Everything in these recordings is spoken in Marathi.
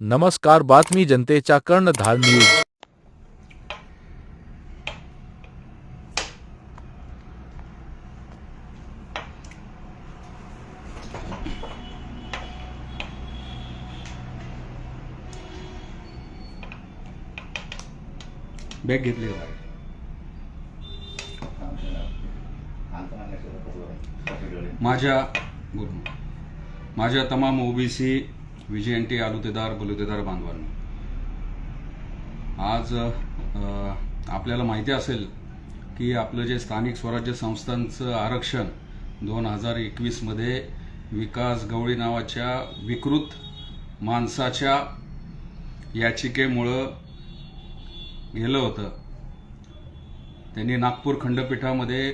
नमस्कार बातमी जनतेच्या कर्णधार न्यूज. बॅग घेतली का माझ्या माझ्या तमाम ओबीसी विजयंटी आलुतेदार बलुतेदार बांधवांनो. आज आपल्याला माहिती असेल की आपलं जे स्थानिक स्वराज्य संस्थांचं आरक्षण दोन हजार एकवीसमध्ये विकास गवळी नावाच्या विकृत माणसाच्या याचिकेमुळं गेलं होतं. त्यांनी नागपूर खंडपीठामध्ये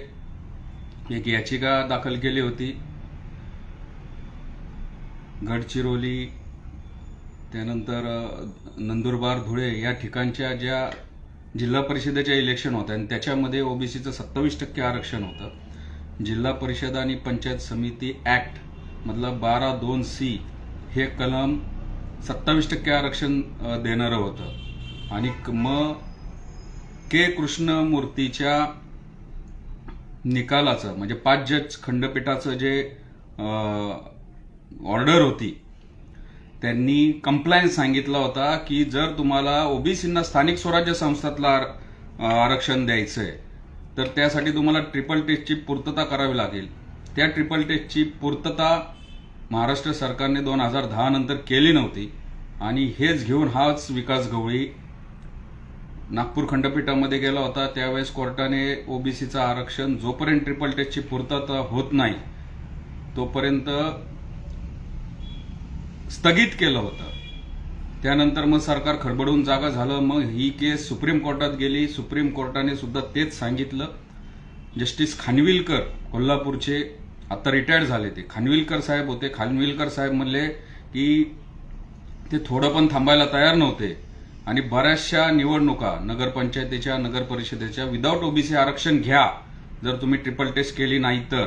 एक याचिका दाखल केली होती. गडचिरोली त्यानंतर नंदुरबार धुळे या ठिकाणच्या ज्या जिल्हा परिषदेच्या इलेक्शन होत्या आणि त्याच्यामध्ये ओबीसीचं सत्तावीस टक्के आरक्षण होतं. जिल्हा परिषद आणि पंचायत समिती ॲक्ट मधला बारा दोन सी हे कलम सत्तावीस टक्के आरक्षण देणारं होतं. आणि म मग के कृष्णमूर्तीच्या निकालाचं म्हणजे पाच जज खंडपीठाचं जे ऑर्डर होती त्यांनी कंप्लायन्स सांगितला होता की जर तुम्हाला ओबीसींना स्थानिक स्वराज्य संस्थातला आर- द्यायचं आहे तर त्यासाठी तुम्हाला ट्रिपल टेस्टची पूर्तता करावी लागेल. त्या ट्रिपल टेस्टची पूर्तता महाराष्ट्र सरकारने दोन हजार दहा नंतर केली नव्हती आणि हेच घेऊन हाच विकास गवळी नागपूर खंडपीठामध्ये गेला होता. त्यावेळेस कोर्टाने ओबीसीचं आरक्षण जोपर्यंत ट्रिपल टेस्टची पूर्तता होत नाही तोपर्यंत स्थगित केलं होतं. त्यानंतर मग सरकार खडबडून जागा झालं मग ही केस सुप्रीम कोर्टात गेली. सुप्रीम कोर्टाने सुद्धा तेच सांगितलं. जस्टिस खानविलकर कोल्हापूरचे आता रिटायर्ड झाले ते. खानविलकर साहेब होते. खानविलकर साहेब म्हणले की ते थोडं पण थांबायला तयार नव्हते. आणि बऱ्याचशा निवडणुका नगरपंचायतीच्या नगर परिषदेच्या विदाऊट ओबीसी आरक्षण घ्या. जर तुम्ही ट्रिपल टेस्ट केली नाही तर.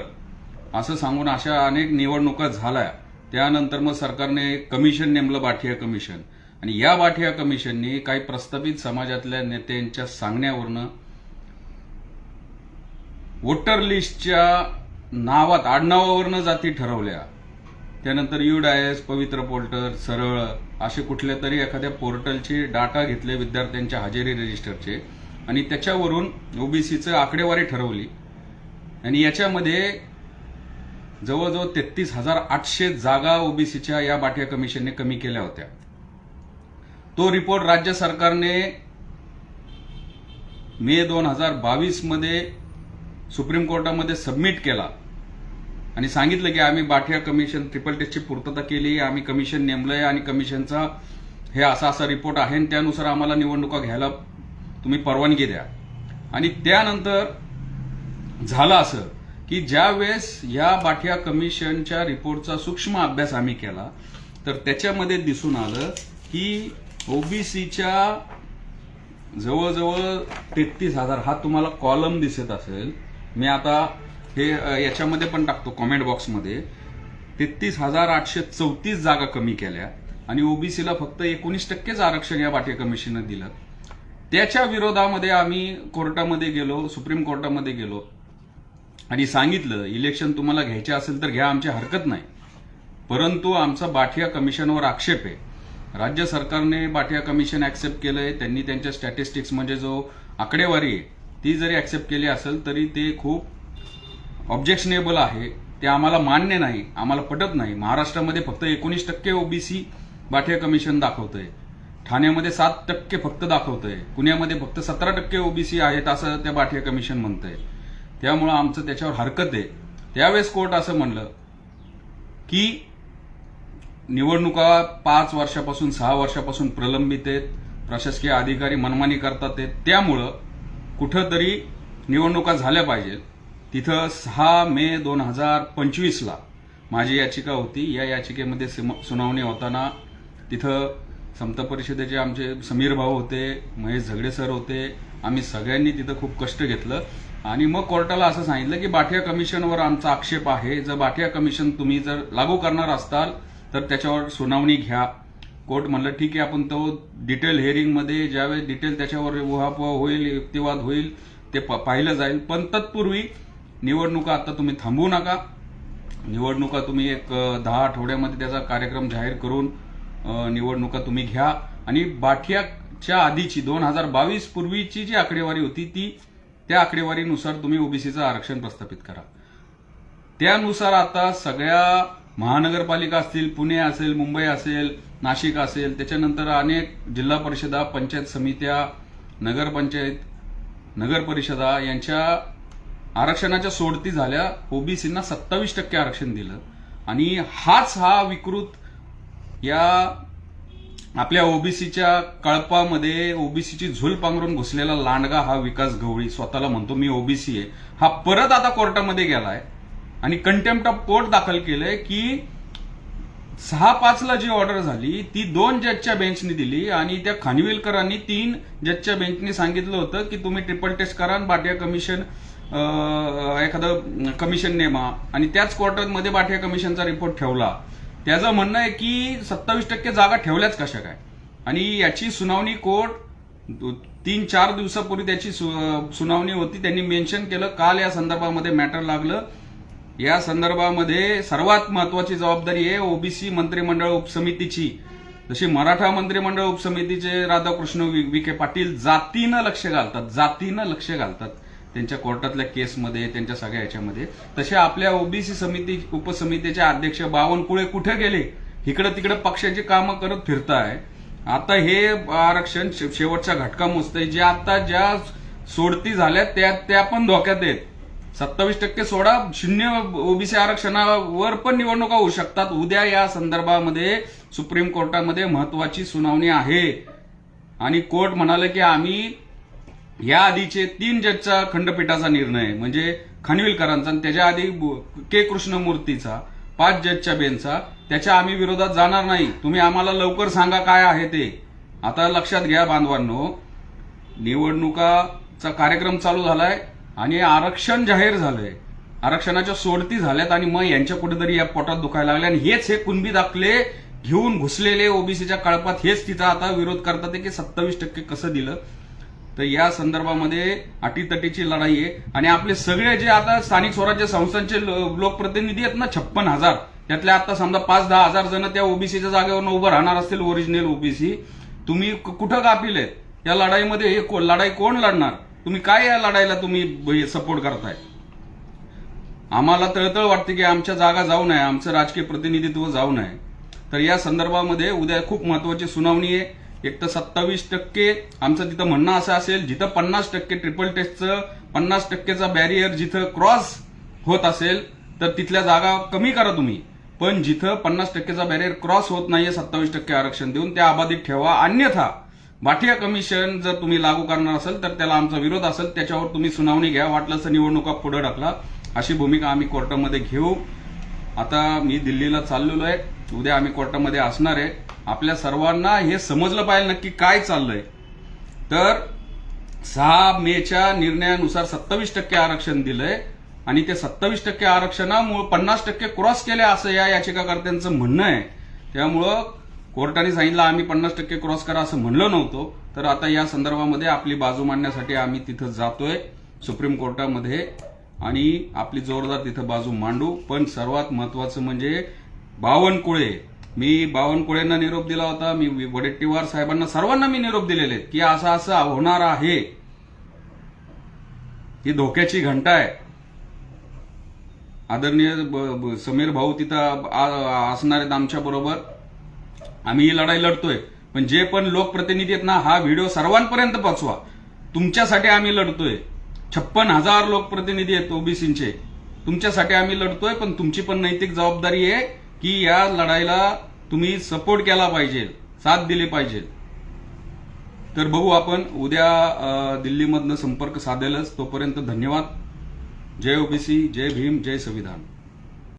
असं सांगून अशा अनेक निवडणुका झाल्या. त्यानंतर मग सरकारने कमिशन नेमलं बाठिया कमिशन. आणि या बाठिया कमिशननी काही प्रस्थापित समाजातल्या नेत्यांच्या सांगण्यावरनं वोटर लिस्टच्या नावात आडनावावरनं जाती ठरवल्या. त्यानंतर यू डायस पवित्र पोर्टल सरळ असे कुठल्या तरी एखाद्या पोर्टलचे डाटा घेतले विद्यार्थ्यांच्या हजेरी रजिस्टरचे. आणि त्याच्यावरून ओबीसीचं आकडेवारी ठरवली. आणि याच्यामध्ये जवळजवळ तेहतीस हजार आठशे जागा ओबीसीच्या या बाटिया कमिशनने कमी केल्या होत्या. तो रिपोर्ट राज्य सरकारने मे दोन हजार बावीसमध्ये सुप्रीम कोर्टामध्ये सबमिट केला. आणि सांगितलं की आम्ही बाठिया कमिशन ट्रिपल टेस्टची पूर्तता केली आम्ही कमिशन नेमलंय आणि कमिशनचा हे असा असा रिपोर्ट आहे आणि त्यानुसार आम्हाला निवडणुका घ्यायला तुम्ही परवानगी द्या. आणि त्यानंतर झालं असं. की ज्या वेळेस या बाठिया कमिशनच्या रिपोर्टचा सूक्ष्म अभ्यास आम्ही केला तर त्याच्यामध्ये दिसून आलं की ओबीसीच्या जवळजवळ तेहतीस हजार हा तुम्हाला कॉलम दिसत असेल. मी आता हे याच्यामध्ये पण टाकतो कॉमेंट बॉक्समध्ये तेहतीस हजार आठशे चौतीस जागा कमी केल्या आणि ओबीसीला फक्त एकोणीस टक्केच आरक्षण या बाठ्या कमिशननं दिलं. त्याच्या विरोधामध्ये आम्ही कोर्टामध्ये गेलो सुप्रीम कोर्टामध्ये गेलो. आणि सांगितलं इलेक्शन तुम्हाला घ्यायचे असेल तर घ्या आमची हरकत नाही. परंतु आमचा बाठिया कमिशनवर आक्षेप आहे. राज्य सरकारने बाठिया कमिशन ऍक्सेप्ट केलंय त्यांनी त्यांच्या स्टॅटिस्टिक्स म्हणजे जो आकडेवारी आहे ती जरी ऍक्सेप्ट केली असेल तरी ते खूप ऑब्जेक्शनेबल आहे. ते आम्हाला मान्य नाही आम्हाला पटत नाही. महाराष्ट्रामध्ये फक्त एकोणीस टक्के ओबीसी बाठिया कमिशन दाखवतंय. ठाण्यामध्ये सात टक्के फक्त दाखवतंय. पुण्यामध्ये फक्त सतरा टक्के ओबीसी आहेत असं त्या बाठिया कमिशन म्हणतंय. त्यामुळं आमचं त्याच्यावर हरकत आहे. त्यावेळेस कोर्ट असं म्हणलं की निवडणुका पाच वर्षापासून सहा वर्षापासून प्रलंबित आहेत. प्रशासकीय अधिकारी मनमानी करतात आहेत. त्यामुळं कुठंतरी निवडणुका झाल्या पाहिजेत. तिथं सहा मे दोन हजार पंचवीसला माझी याचिका होती. या याचिकेमध्ये सुनावणी होताना तिथं समता परिषदेचे आमचे समीर भाऊ होते महेश झगडे सर होते. आम्ही सगळ्यांनी तिथं खूप कष्ट घेतलं. आणि मग कोर्टाला असं सांगितलं की बाठिया कमिशनवर आमचा आक्षेप आहे. जर बाठिया कमिशन तुम्ही जर लागू करणार असताल तर त्याच्यावर सुनावणी घ्या. कोर्ट म्हणलं ठीक आहे आपण तो डिटेल हिअरिंगमध्ये ज्यावेळेस डिटेल त्याच्यावर उहापोह होईल युक्तिवाद होईल ते पाहिलं जाईल. पण तत्पूर्वी निवडणुका आता तुम्ही थांबवू नका. निवडणुका तुम्ही एक दहा आठवड्यामध्ये त्याचा कार्यक्रम जाहीर करून निवडणुका तुम्ही घ्या. आणि बाठियाच्या आधीची दोन हजार बावीस पूर्वीची जी आकडेवारी होती ती त्या आकडेवारीनुसार तुम्ही ओबीसीचं आरक्षण प्रस्थापित करा. त्यानुसार आता सगळ्या महानगरपालिका असतील पुणे असेल मुंबई असेल नाशिक असेल त्याच्यानंतर अनेक जिल्हा परिषदा पंचायत समित्या नगरपंचायत नगर परिषदा यांच्या आरक्षणाच्या सोडती झाल्या. ओबीसींना सत्तावीस टक्के आरक्षण दिलं. आणि हाच हा विकृत या आपल्या ओबीसीच्या कळपामध्ये ओबीसीची झुल पांघरून घुसलेला लांडगा हा विकास गवळी. स्वतःला म्हणतो मी ओबीसी आहे. हा परत आता कोर्टामध्ये गेलाय आणि कंटेम्प्ट ऑफ कोर्ट दाखल केलंय की सहा पाचला जी ऑर्डर झाली ती दोन जजच्या बेंचनी दिली आणि त्या खानविलकरांनी तीन जजच्या बेंचनी सांगितलं होतं की तुम्ही ट्रिपल टेस्ट करा आणि बाटिया कमिशन एखादं कमिशन नेमा. आणि त्याच कोर्टामध्ये बाटिया कमिशनचा रिपोर्ट ठेवला. त्याचं म्हणणं आहे की सत्तावीस टक्के जागा ठेवल्याच कशा काय? आणि याची सुनावणी कोर्ट तीन चार दिवसापूर्वी त्याची सु- सुनावणी होती त्यांनी मेन्शन केलं. काल या संदर्भामध्ये मॅटर लागलं. या संदर्भामध्ये सर्वात महत्वाची जबाबदारी आहे ओबीसी मंत्रिमंडळ उपसमितीची. जशी मराठा मंत्रिमंडळ उपसमितीचे राधाकृष्ण वि- विखे पाटील जातीनं लक्ष घालतात जातीनं लक्ष घालतात. त्यांच्या कोर्टातल्या केसमध्ये त्यांच्या सगळ्या ह्याच्यामध्ये तसे आपल्या ओबीसी समिती उपसमितीचे अध्यक्ष बावनकुळे कुठे गेले? इकडे तिकडे पक्षाची कामं करत फिरताय. आता हे आरक्षण शेवटच्या शेवटचा घटका मोजतंय. जे आता ज्या सोडती झाल्या त्या त्या पण धोक्यात आहेत. सत्तावीस टक्के सोडा शून्य ओबीसी आरक्षणावर पण निवडणुका होऊ शकतात. उद्या या संदर्भामध्ये सुप्रीम कोर्टामध्ये महत्वाची सुनावणी आहे. आणि कोर्ट म्हणाले की आम्ही या आधीचे तीन जजचा खंडपीठाचा निर्णय म्हणजे खानविलकरांचा आणि त्याच्या आधी के. कृष्णमूर्तीचा पाच जजच्या बेनचा त्याच्या आम्ही विरोधात जाणार नाही. तुम्ही आम्हाला लवकर सांगा काय आहे ते. आता लक्षात घ्या बांधवांनो निवडणुकाचा कार्यक्रम चालू झालाय आणि आरक्षण जाहीर झालंय. आरक्षणाच्या सोडती झाल्यात आणि मग यांच्या कुठेतरी या पोटात दुखायला लागले आणि हेच हे कुणबी दाखले घेऊन घुसलेले ओबीसीच्या कळपात हेच तिचा आता विरोध करतात की सत्तावीस टक्के कसं दिलं. तर या संदर्भामध्ये अटीतटीची लढाई आहे. आणि आपले सगळे जे आता स्थानिक स्वराज्य संस्थांचे लोकप्रतिनिधी आहेत ना छप्पन हजार. त्यातल्या आता समजा पाच दहा हजार जण त्या ओबीसीच्या जागेवर उभं राहणार असतील ओरिजिनल ओबीसी. तुम्ही कुठं गाफील आहेत? या लढाईमध्ये हे को- लढाई कोण लढणार? तुम्ही काय या लढाईला तुम्ही सपोर्ट करताय? आम्हाला तळतळ वाटते की आमच्या जागा जाऊ नये आमचं राजकीय प्रतिनिधित्व जाऊ नये. तर या संदर्भामध्ये उद्या खूप महत्वाची सुनावणी आहे. एक तर सत्तावीस टक्के आमचं तिथं म्हणणं असं असेल जिथं पन्नास टक्के ट्रिपल टेस्टचं पन्नास टक्केचा बॅरियर जिथं क्रॉस होत असेल तर तिथल्या जागा कमी करा तुम्ही. पण जिथं पन्नास टक्केचा बॅरियर क्रॉस होत नाहीये सत्तावीस टक्के आरक्षण देऊन त्या अबाधित ठेवा. अन्यथा भाटिया कमिशन जर तुम्ही लागू करणार असेल तर त्याला आमचा विरोध असेल त्याच्यावर तुम्ही सुनावणी घ्या. वाटलं तर निवडणुका पुढे टाकला अशी भूमिका आम्ही कोर्टामध्ये घेऊ. आता मी दिल्लीला चाललेलो आहे. उद्या आम्ही कोर्टामध्ये असणार आहे. आपल्या सर्वांना हे समजलं पाहिजे नक्की काय चाललंय. तर सहा मेच्या निर्णयानुसार सत्तावीस टक्के आरक्षण दिलंय आणि ते सत्तावीस टक्के आरक्षणामुळे पन्नास टक्के क्रॉस केले असं या याचिकाकर्त्यांचं म्हणणं आहे. त्यामुळं कोर्टाने सांगितलं आम्ही पन्नास टक्के क्रॉस करा असं म्हणलं नव्हतं. तर आता या संदर्भामध्ये आपली बाजू मांडण्यासाठी आम्ही तिथं जातोय सुप्रीम कोर्टामध्ये आणि आपली जोरदार तिथं बाजू मांडू. पण सर्वात महत्वाचं म्हणजे बावनकुळे मी बावनकुळेंना निरोप दिला होता मी वडेट्टीवार साहेबांना सर्वांना मी निरोप दिलेले की असं असं होणार आहे. ही धोक्याची घंटा आहे. आदरणीय समीर भाऊ तिथं असणार आहेत आमच्या बरोबर. आम्ही ही लढाई लढतोय. पण जे पण लोकप्रतिनिधी आहेत ना हा व्हिडिओ सर्वांपर्यंत पोचवा. तुमच्यासाठी आम्ही लढतोय. छप्पन हजार लोकप्रतिनिधी आहेत ओबीसीचे. तुमच्यासाठी आम्ही लढतोय पण तुमची पण नैतिक जबाबदारी आहे. की या लढाईला तुम्ही सपोर्ट केला पाहिजे साथ दिली पाहिजे. तर बघू आपण उद्या दिल्लीमधनं संपर्क साधेलच. तोपर्यंत धन्यवाद. जय ओबीसी जय भीम जय संविधान.